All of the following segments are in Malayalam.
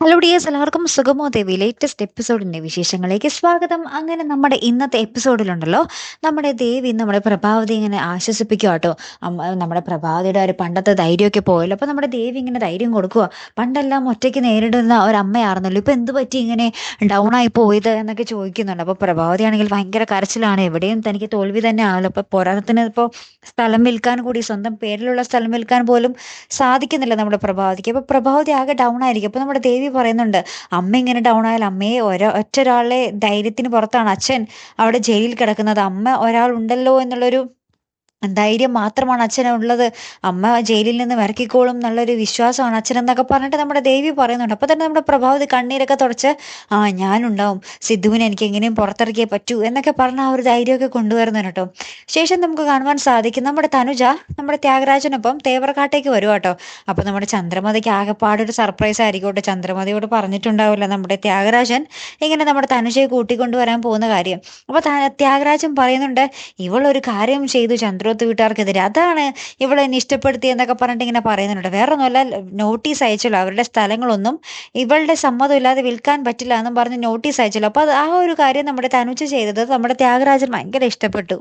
ഹലോ ഡിയേഴ്സ് എല്ലാവർക്കും സുഗമോ ദേവി ലേറ്റസ്റ്റ് എപ്പിസോഡിന്റെ വിശേഷങ്ങളിലേക്ക് സ്വാഗതം. അങ്ങനെ നമ്മുടെ ഇന്നത്തെ എപ്പിസോഡിലുണ്ടല്ലോ നമ്മുടെ ദേവി നമ്മുടെ പ്രഭാവതി ഇങ്ങനെ ആശ്വസിപ്പിക്കുക കേട്ടോ നമ്മുടെ പ്രഭാവതിയുടെ ഒരു പണ്ടത്തെ ധൈര്യമൊക്കെ പോയല്ലോ. അപ്പോൾ നമ്മുടെ ദേവി ഇങ്ങനെ ധൈര്യം കൊടുക്കുക പണ്ടെല്ലാം ഒറ്റയ്ക്ക് നേരിടുന്ന ഒരു അമ്മയായിരുന്നല്ലോ ഇപ്പൊ എന്ത് പറ്റി ഇങ്ങനെ ഡൗൺ ആയി പോയത് എന്നൊക്കെ ചോദിക്കുന്നുണ്ട്. അപ്പോൾ പ്രഭാവതി ആണെങ്കിൽ ഭയങ്കര കരച്ചിലാണ്. എവിടെയും തനിക്ക് തോൽവി തന്നെ ആണല്ലോ അപ്പോൾ പോരാട്ടത്തിന് ഇപ്പോൾ സ്ഥലം വിൽക്കാൻ കൂടി സ്വന്തം പേരിലുള്ള സ്ഥലം വിൽക്കാൻ പോലും സാധിക്കുന്നില്ല നമ്മുടെ പ്രഭാവതിക്ക്. അപ്പോൾ പ്രഭാവതി ആകെ ഡൗൺ ആയിരിക്കും. അപ്പോൾ നമ്മുടെ ദേവി പറയുന്നുണ്ട് അമ്മ ഇങ്ങനെ ഡൗൺ ആയാൽ അമ്മയെ ഒരോ ഒറ്റ ഒരാളെ ധൈര്യത്തിന് പുറത്താണ് അച്ഛൻ അവിടെ ജയിലിൽ കിടക്കുന്നത്. അമ്മ ഒരാൾ ഉണ്ടല്ലോ എന്നുള്ളൊരു ധൈര്യം മാത്രമാണ് അച്ഛനുള്ളത്. അമ്മ ജയിലിൽ നിന്ന് ഇറക്കിക്കോളും എന്നുള്ളൊരു വിശ്വാസമാണ് അച്ഛൻ എന്നൊക്കെ പറഞ്ഞിട്ട് നമ്മുടെ ദേവി പറയുന്നുണ്ട്. അപ്പോൾ തന്നെ നമ്മുടെ പ്രഭാവതി കണ്ണീരൊക്കെ തുടച്ച് ആ ഞാനുണ്ടാവും. സിദ്ധുവിനെ എനിക്ക് എങ്ങനെയും പുറത്തിറക്കിയേ പറ്റൂ എന്നൊക്കെ പറഞ്ഞ ആ ഒരു ധൈര്യമൊക്കെ കൊണ്ടുവരുന്നു കേട്ടോ. ശേഷം നമുക്ക് കാണുവാൻ സാധിക്കും നമ്മുടെ തനുജ നമ്മുടെ ത്യാഗരാജനൊപ്പം തേവർക്കാട്ടേക്ക് വരും കേട്ടോ. അപ്പോൾ നമ്മുടെ ചന്ദ്രമതിക്ക് ആകെപ്പാടൊരു സർപ്രൈസ് ആയിരിക്കും കേട്ടോ. ചന്ദ്രമതിയോട് പറഞ്ഞിട്ടുണ്ടാവില്ല നമ്മുടെ ത്യാഗരാജൻ ഇങ്ങനെ നമ്മുടെ തനുജയെ കൂട്ടിക്കൊണ്ടുവരാൻ പോകുന്ന കാര്യം. അപ്പോൾ ത്യാഗരാജൻ പറയുന്നുണ്ട് ഇവളൊരു കാര്യം ചെയ്തു ചന്ദ്ര ചന്ദ്രോത്ത് വീട്ടുകാർക്കെതിരെ. അതാണ് ഇവിടെ ഇഷ്ടപ്പെടുത്തി എന്നൊക്കെ പറഞ്ഞിട്ട് ഇങ്ങനെ പറയുന്നുണ്ട്. വേറെ ഒന്നുമല്ല നോട്ടീസ് അയച്ചല്ലോ. അവരുടെ സ്ഥലങ്ങളൊന്നും ഇവളുടെ സമ്മതം ഇല്ലാതെ വിൽക്കാൻ പറ്റില്ല എന്നും പറഞ്ഞ് നോട്ടീസ് അയച്ചല്ലോ. അപ്പോൾ ആ ഒരു കാര്യം നമ്മുടെ തനുജ ചെയ്തത് നമ്മുടെ ത്യാഗരാജൻ ഭയങ്കര ഇഷ്ടപ്പെട്ടു.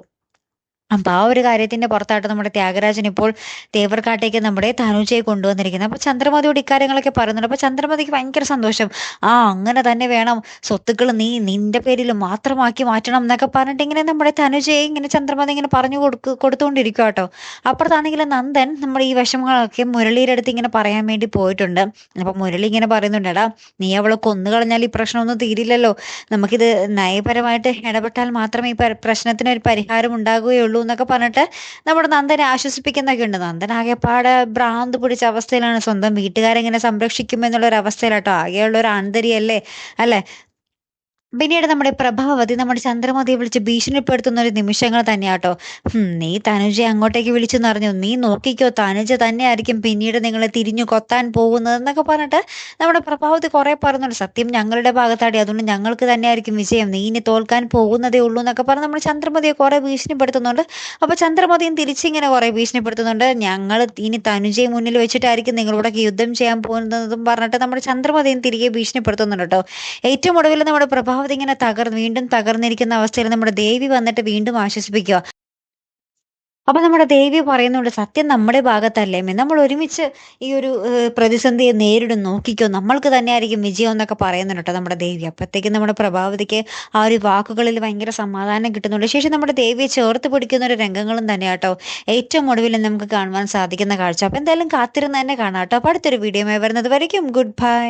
അപ്പൊ ആ ഒരു കാര്യത്തിന്റെ പുറത്തായിട്ട് നമ്മുടെ ത്യാഗരാജൻ ഇപ്പോൾ തേവർക്കാട്ടേക്ക് നമ്മുടെ തനുജയെ കൊണ്ടുവന്നിരിക്കുന്നത്. അപ്പൊ ചന്ദ്രമതിയോട് ഇക്കാര്യങ്ങളൊക്കെ പറയുന്നുണ്ട്. അപ്പൊ ചന്ദ്രമതിക്ക് ഭയങ്കര സന്തോഷം. ആ അങ്ങനെ തന്നെ വേണം സ്വത്തുക്കൾ നീ നിന്റെ പേരിൽ മാത്രമാക്കി മാറ്റണം എന്നൊക്കെ പറഞ്ഞിട്ട് ഇങ്ങനെ നമ്മുടെ തനുജയെ ഇങ്ങനെ ചന്ദ്രമതി ഇങ്ങനെ പറഞ്ഞു കൊടുക്ക് കൊടുത്തുകൊണ്ടിരിക്കും കേട്ടോ. അപ്പുറത്താണെങ്കിൽ നന്ദൻ നമ്മുടെ ഈ വിഷമങ്ങളൊക്കെ മുരളിയുടെ അടുത്ത് ഇങ്ങനെ പറയാൻ വേണ്ടി പോയിട്ടുണ്ട്. അപ്പൊ മുരളി ഇങ്ങനെ പറയുന്നുണ്ടടാ നീ അവളെ കൊന്നു കളഞ്ഞാൽ ഈ പ്രശ്നമൊന്നും തീരില്ലല്ലോ. നമുക്കിത് നയപരമായിട്ട് ഇടപെട്ടാൽ മാത്രമേ ഈ പ്രശ്നത്തിന് ഒരു പരിഹാരം ഉണ്ടാകുകയുള്ളൂ. ഉള്ളൂ എന്നൊക്കെ പറഞ്ഞിട്ട് നമ്മുടെ നന്ദനെ ആശ്വസിപ്പിക്കുന്നൊക്കെ ഉണ്ട്. നന്ദൻ ആകെപ്പാടെ ഭ്രാന്ത് പിടിച്ച അവസ്ഥയിലാണ് സ്വന്തം വീട്ടുകാരെങ്ങനെ സംരക്ഷിക്കുമെന്നുള്ള ഒരു അവസ്ഥയിലാട്ടോ ആകെയുള്ള ഒരു ആന്തരിയല്ലേ അല്ലെ? പിന്നീട് നമ്മുടെ പ്രഭാവതി നമ്മുടെ ചന്ദ്രമതിയെ വിളിച്ച് ഭീഷണിപ്പെടുത്തുന്ന ഒരു നിമിഷങ്ങൾ തന്നെയാട്ടോ. നീ തനുജയെ അങ്ങോട്ടേക്ക് വിളിച്ചു പറഞ്ഞു നീ നോക്കിക്കോ തനുജ തന്നെയായിരിക്കും പിന്നീട് നിങ്ങളെ തിരിഞ്ഞു കൊത്താൻ പോകുന്നത് എന്നൊക്കെ പറഞ്ഞിട്ട് നമ്മുടെ പ്രഭാവതി കുറെ പറഞ്ഞുണ്ട്. സത്യം ഞങ്ങളുടെ ഭാഗത്താടി അതുകൊണ്ട് ഞങ്ങൾക്ക് തന്നെയായിരിക്കും വിജയം. നീ ഇനി തോൽക്കാൻ പോകുന്നതേ ഉള്ളൂ എന്നൊക്കെ പറഞ്ഞ് നമ്മുടെ ചന്ദ്രമതിയെ കുറെ ഭീഷണിപ്പെടുത്തുന്നുണ്ട്. അപ്പൊ ചന്ദ്രമതിയും തിരിച്ചിങ്ങനെ കുറെ ഭീഷണിപ്പെടുത്തുന്നുണ്ട്. ഞങ്ങൾ ഇനി തനുജയെ മുന്നിൽ വെച്ചിട്ടായിരിക്കും നിങ്ങളോടൊക്കെ യുദ്ധം ചെയ്യാൻ പോകുന്നതെന്നും പറഞ്ഞിട്ട് നമ്മുടെ ചന്ദ്രമതിയും തിരികെ ഭീഷണിപ്പെടുത്തുന്നുണ്ട് കേട്ടോ. ഏറ്റവും ഒടുവിൽ നമ്മുടെ പ്രഭാവ രണ്ടാമത് ഇങ്ങനെ തകർന്ന് വീണ്ടും തകർന്നിരിക്കുന്ന അവസ്ഥയിൽ നമ്മുടെ ദേവി വന്നിട്ട് വീണ്ടും ആശ്വസിപ്പിക്കുക. അപ്പൊ നമ്മുടെ ദേവി പറയുന്നുണ്ട് സത്യം നമ്മുടെ ഭാഗത്തല്ലേ? നമ്മൾ ഒരുമിച്ച് ഈ ഒരു പ്രതിസന്ധിയെ നേരിടും നോക്കിക്കോ. നമ്മൾക്ക് തന്നെ ആയിരിക്കും വിജയം എന്നൊക്കെ പറയുന്നുണ്ട് കേട്ടോ നമ്മുടെ ദേവി. അപ്പോഴത്തേക്കും നമ്മുടെ പ്രഭാവതിക്ക് ആ ഒരു വാക്കുകളിൽ ഭയങ്കര സമാധാനം കിട്ടുന്നുണ്ട്. ശേഷം നമ്മുടെ ദേവിയെ ചേർത്ത് പിടിക്കുന്ന ഒരു രംഗങ്ങളും തന്നെ കേട്ടോ ഏറ്റവും ഒടുവിൽ നമുക്ക് കാണുവാൻ സാധിക്കുന്ന കാഴ്ച. അപ്പൊ എന്തായാലും കാത്തിരുന്ന് തന്നെ കാണാം കേട്ടോ. അപ്പൊ അടുത്തൊരു വീഡിയോ വരുന്നത് വരയ്ക്കും. Good bye.